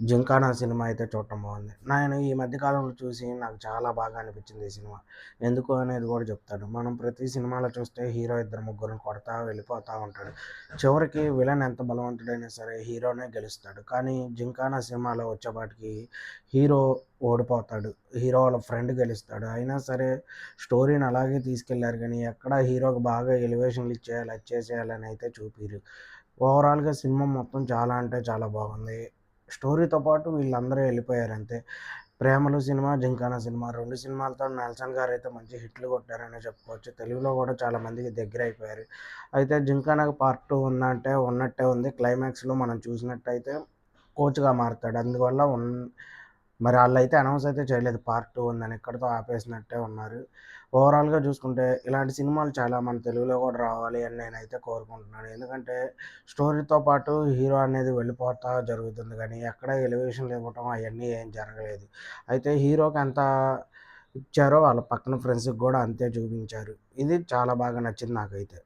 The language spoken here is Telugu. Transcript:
'జింకానా' సినిమా అయితే చూడటం బాగుంది. నేను ఈ మధ్యకాలంలో చూసి నాకు చాలా బాగా అనిపించింది ఈ సినిమా. ఎందుకు అనేది కూడా చెప్తాను. మనం ప్రతి సినిమాలో చూస్తే హీరో ఇద్దరు ముగ్గురు కొడతా వెళ్ళిపోతూ ఉంటాడు. చివరికి విలన్ ఎంత బలవంతుడైనా సరే హీరోనే గెలుస్తాడు. కానీ 'జింకానా' సినిమాలో వచ్చేపాటికి హీరో ఓడిపోతాడు. హీరో వాళ్ళ ఫ్రెండ్ గెలుస్తాడు. అయినా సరే స్టోరీని అలాగే తీసుకెళ్ళారు కానీ ఎక్కడ హీరోకి బాగా ఎలివేషన్‌లు ఇచ్చేయాలి, అది చేసేయాలని అయితే చూపిరు ఓవరాల్‌గా సినిమా మొత్తం చాలా అంటే చాలా బాగుంది. స్టోరీతో పాటు వీళ్ళందరూ వెళ్ళిపోయారు అంతే. 'ప్రేమలు' సినిమా, 'జింకానా' సినిమా రెండు సినిమాలతో నెల్సన్ అయితే మంచి హిట్లు కొట్టారనే చెప్పుకోవచ్చు. తెలుగులో కూడా చాలా మందికి అయిపోయారు అయితే 'జింకానా'కి పార్ట్ టూ ఉందంటే ఉన్నట్టే ఉంది. క్లైమాక్స్‌లో మనం చూసినట్టయితే కోచ్‌గా మారతాడు. అందువల్ల మరి వాళ్ళు అయితే అనౌన్స్ అయితే చేయలేదు పార్ట్ టూ ఉందని. ఎక్కడితో ఆపేసినట్టే ఉన్నారు. ఓవరాల్‌గా చూసుకుంటే ఇలాంటి సినిమాలు చాలా మన తెలుగులో కూడా రావాలి అని నేనైతే కోరుకుంటున్నాను. ఎందుకంటే స్టోరీతో పాటు హీరో అనేది వెళ్ళిపోతా జరుగుతుంది కానీ ఎక్కడ ఎలివేషన్‌లు ఇవ్వటం అవన్నీ ఏం జరగలేదు. అయితే హీరోకి ఎంత ఇచ్చారో వాళ్ళ పక్కన ఫ్రెండ్స్‌కి కూడా అంతే చూపించారు. ఇది చాలా బాగా నచ్చింది నాకైతే.